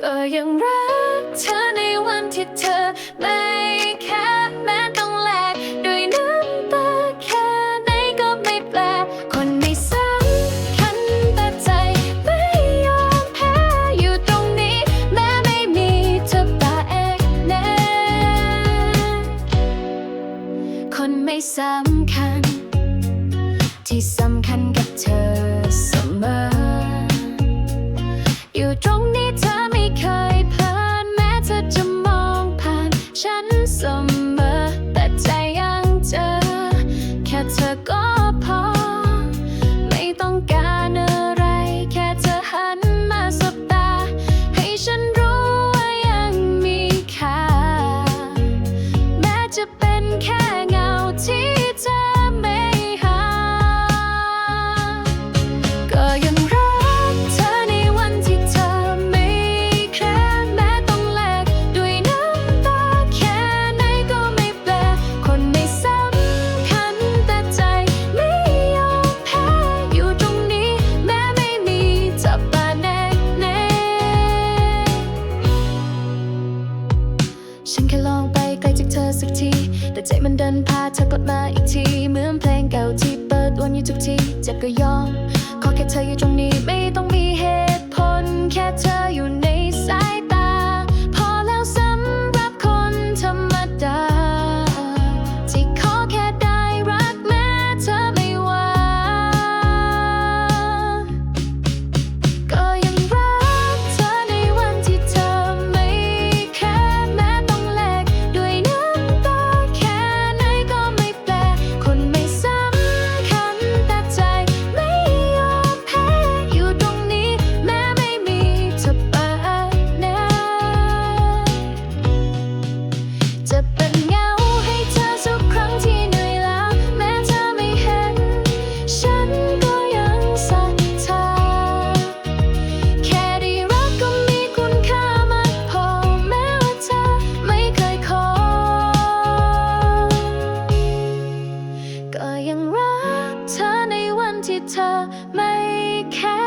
ก็ยังรักเธอในวันที่เธอไม่แค่แม้ต้องแลกด้วยน้ำตาแค่ไหนก็ไม่แปล คนไม่สำคัญแต่ใจไม่ยอมแพ้อยู่ตรงนี้ แม้ไม่มีเธอตาเอกแน่คนไม่สำคัญ ที่สำคัญกับเธอ catch a go ใจมันเดินพาเธอกลับมาอีกที เหมือนเพลงเก่าที่เปิดวนอยู่ทุกทีเจะก็ยอม ขอแค่เธออยู่ตรงนี้ไม่ต้องมีเหตุผล แค่เธออยู่ังรักเธอในวันที่เธอไม่แค่